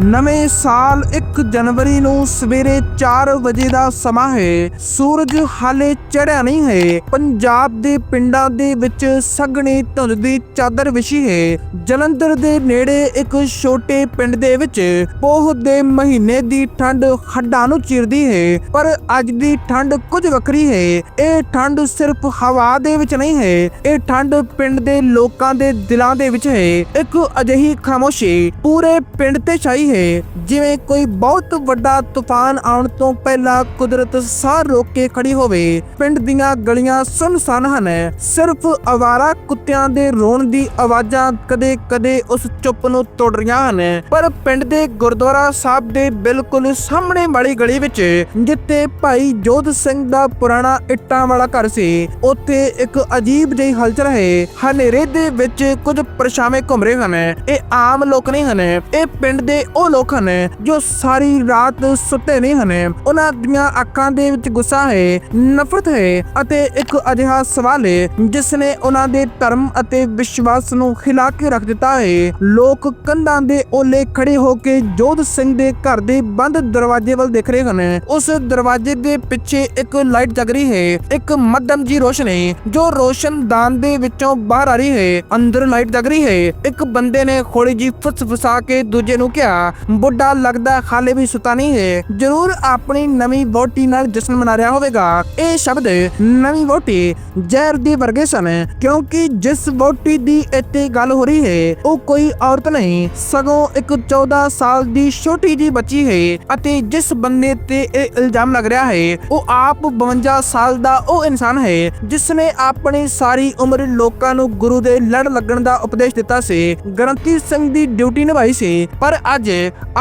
ਨਵੇਂ ਸਾਲ 1 ਜਨਵਰੀ ਨੂੰ ਸਵੇਰੇ 4 ਵਜੇ ਦਾ ਸਮਾਂ ਹੈ। ਸੂਰਜ ਹਾਲੇ ਚੜ੍ਹਿਆ ਨਹੀਂ ਹੈ। ਪੰਜਾਬ ਦੇ ਪਿੰਡਾਂ ਦੇ ਵਿੱਚ ਸਘਣੀ ਧੁੰਦ ਦੀ ਚਾਦਰ ਵਿਛੀ ਹੈ। ਜਲੰਧਰ ਦੇ ਨੇੜੇ ਇੱਕ ਛੋਟੇ ਪਿੰਡ ਦੇ ਵਿੱਚ ਪੋਹ ਦੇ ਮਹੀਨੇ ਦੀ ਠੰਡ ਹੱਡਾਂ ਨੂੰ ਚੀਰਦੀ ਹੈ। ਪਰ ਅੱਜ ਦੀ ਠੰਡ ਕੁਝ ਵੱਖਰੀ ਹੈ। ਇਹ ਠੰਡ ਸਿਰਫ ਹਵਾ ਦੇ ਵਿੱਚ ਨਹੀਂ ਹੈ। ਇਹ ਠੰਡ ਪਿੰਡ ਦੇ ਲੋਕਾਂ ਦੇ ਦਿਲਾਂ ਦੇ ਵਿੱਚ ਹੈ। ਇੱਕ ਅਜਿਹੀ ਖਾਮੋਸ਼ੀ ਪੂਰੇ ਪਿੰਡ ਤੇ ਛਾਈ ਹੈ। ਜਿਵੇਂ ਕੋਈ ਬਹੁਤ ਵੱਡਾ ਤੂਫਾਨ ਆਉਣ ਤੋਂ ਪਹਿਲਾਂ ਕੁਦਰਤ ਸਾਹ ਰੋਕ ਕੇ ਖੜੀ ਹੋਵੇ, ਪਿੰਡ ਦੀਆਂ ਗਲੀਆਂ ਸੁੰਨਸਾਨ ਹਨ। ਸਿਰਫ ਅਵਾਰਾ ਕੁੱਤਿਆਂ ਦੇ ਰੋਣ ਦੀ ਆਵਾਜ਼ਾਂ ਕਦੇ-ਕਦੇ ਉਸ ਚੁੱਪ ਨੂੰ ਤੋੜ ਰਹੀਆਂ ਹਨ। ਪਰ ਪਿੰਡ ਦੇ ਗੁਰਦੁਆਰਾ ਸਾਹਿਬ ਦੇ ਬਿਲਕੁਲ ਸਾਹਮਣੇ ਵਾਲੀ ਗਲੀ ਵਿੱਚ, ਜਿੱਥੇ ਭਾਈ ਜੋਧ ਸਿੰਘ ਦਾ ਪੁਰਾਣਾ ਇੱਟਾਂ ਵਾਲਾ ਘਰ ਸੀ, ਉੱਥੇ ਇੱਕ ਅਜੀਬ ਜਿਹੀ ਹਲਚਲ ਹੈ। ਹਨੇਰੇ ਦੇ ਵਿੱਚ ਕੁਝ ਪਰਛਾਵੇਂ ਘੁੰਮ ਰਹੇ ਹਨ। ਇਹ ਆਮ ਲੋਕ ਨਹੀਂ ਹਨ। ਇਹ ਪਿੰਡ ਦੇ ਉਹ ਲੋਕ ਹਨ ਜੋ ਸਾਰੀ ਰਾਤ ਸੁੱਤੇ ਨਹੀਂ ਹਨ। ਉਹਨਾਂ ਦੀਆਂ ਅੱਖਾਂ ਦੇ ਵਿੱਚ ਗੁੱਸਾ ਹੈ, ਨਫ਼ਰਤ ਹੈ ਅਤੇ ਇੱਕ ਅਜਿਹਾ ਸਵਾਲ ਹੈ ਜਿਸ ਨੇ ਉਹਨਾਂ ਦੇ ਧਰਮ ਅਤੇ ਵਿਸ਼ਵਾਸ ਨੂੰ ਖਿਲਾ ਕੇ ਰੱਖ ਦਿੱਤਾ ਹੈ। ਲੋਕ ਕੰਧਾਂ ਦੇ ਓਲੇ ਖੜੇ ਹੋ ਕੇ ਜੋਧ ਸਿੰਘ ਦੇ ਘਰ ਦੇ ਬੰਦ ਦਰਵਾਜ਼ੇ ਵੱਲ ਦੇਖ ਰਹੇ ਹਨ। ਉਸ ਦਰਵਾਜ਼ੇ ਦੇ ਪਿੱਛੇ ਇੱਕ ਲਾਈਟ ਜਗ ਰਹੀ ਹੈ, ਇੱਕ ਮੱਧਮ ਜੀ ਰੋਸ਼ਨੀ ਜੋ ਰੋਸ਼ਨਦਾਨ ਦੇ ਵਿੱਚੋਂ ਬਾਹਰ ਆ ਰਹੀ ਹੈ। ਅੰਦਰ ਲਾਈਟ ਜਗ ਰਹੀ ਹੈ। ਇੱਕ ਬੰਦੇ ਨੇ ਖੋਲੀ ਜੀ ਫੁਸਫੁਸਾ ਕੇ ਦੂਜੇ ਨੂੰ ਕਿਹਾ ਬੁੱਢਾ ਲੱਗਦਾ ਹਾਲੇ ਵੀ ਸੁਤਾ ਨਹੀਂ ਹੈ। ਜ਼ਰੂਰ ਆਪਣੀ ਨਵੀਂ ਵੋਟੀ ਨਾਲ ਜਸ਼ਨ ਮਨਾ ਰਿਹਾ ਹੋਵੇਗਾ। ਇਹ ਸ਼ਬਦ ਨਵੀਂ ਵੋਟੀ ਜ਼ਹਿਰ ਦੇ ਵਰਗੇ ਸਨ, ਕਿਉਂਕਿ ਜਿਸ ਵੋਟੀ ਦੀ ਇੱਥੇ ਗੱਲ ਹੋ ਰਹੀ ਹੈ, ਉਹ ਕੋਈ ਔਰਤ ਨਹੀਂ, ਸਗੋਂ ਇੱਕ 14 ਸਾਲ ਦੀ ਛੋਟੀ ਜੀ ਬੱਚੀ ਹੈ ਅਤੇ ਜਿਸ ਬੰਦੇ ਤੇ ਇਹ ਇਲਜ਼ਾਮ ਲੱਗ ਰਿਹਾ ਹੈ, ਉਹ ਆਪ 52 ਸਾਲ ਦਾ ਉਹ ਇਨਸਾਨ ਹੈ ਜਿਸ ਨੇ ਆਪਣੀ ਸਾਰੀ ਉਮਰ ਲੋਕਾਂ ਨੂੰ ਗੁਰੂ ਦੇ ਲੜ ਲੱਗਣ ਦਾ ਉਪਦੇਸ਼ ਦਿੱਤਾ ਸੀ। ਗ੍ਰੰਥੀ ਸਿੰਘ ਦੀ ਡਿਊਟੀ ਨਿਭਾਈ ਸੀ, ਪਰ ਅੱਜ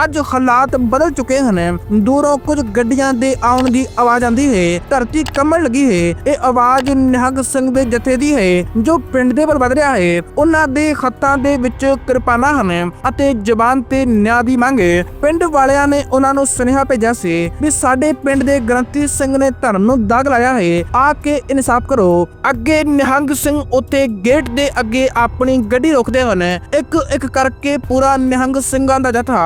ਅੱਜ ਹਾਲਾਤ ਬਦਲ ਚੁੱਕੇ ਹਨ। ਦੂਰੋਂ ਕੁਝ ਗੱਡੀਆਂ ਦੇ ਆਉਣ ਦੀ ਆਵਾਜ਼ ਆਉਂਦੀ ਹੈ। ਧਰਤੀ ਕੰਬਣ ਲੱਗੀ ਹੈ। ਇਹ ਆਵਾਜ਼ ਨਿਹੰਗ ਸਿੰਘ ਦੇ ਜਥੇ ਦੀ ਹੈ, ਜੋ ਪਿੰਡ ਦੇ ਵੱਲ ਵਧ ਰਿਹਾ ਹੈ। ਉਹਨਾਂ ਦੇ ਹੱਥਾਂ ਦੇ ਵਿੱਚ ਕਿਰਪਾਨਾਂ ਹਨ ਅਤੇ ਜ਼ਬਾਨ ਤੇ ਨਿਆਂ ਦੀ ਮੰਗ ਹੈ। ਪਿੰਡ ਵਾਲਿਆਂ ਨੇ ਉਹਨਾਂ ਨੂੰ ਸੁਨੇਹਾ ਭੇਜਿਆ ਸੀ ਵੀ ਸਾਡੇ ਪਿੰਡ ਦੇ ਗ੍ਰੰਥੀ ਸਿੰਘ ਨੇ ਧਰਮ ਨੂੰ ਦਾਗ ਲਾਇਆ ਹੈ। ਆ ਕੇ ਇਨਸਾਫ ਕਰੋ। ਅੱਗੇ ਨਿਹੰਗ ਸਿੰਘ ਉੱਤੇ ਗੇਟ ਦੇ ਅੱਗੇ ਆਪਣੀ ਗੱਡੀ ਰੋਕਦੇ ਹਨ। ਇੱਕ ਇੱਕ ਕਰਕੇ ਪੂਰਾ ਨਿਹੰਗ ਸਿੰਘਾਂ ਦਾ ਜਥਾ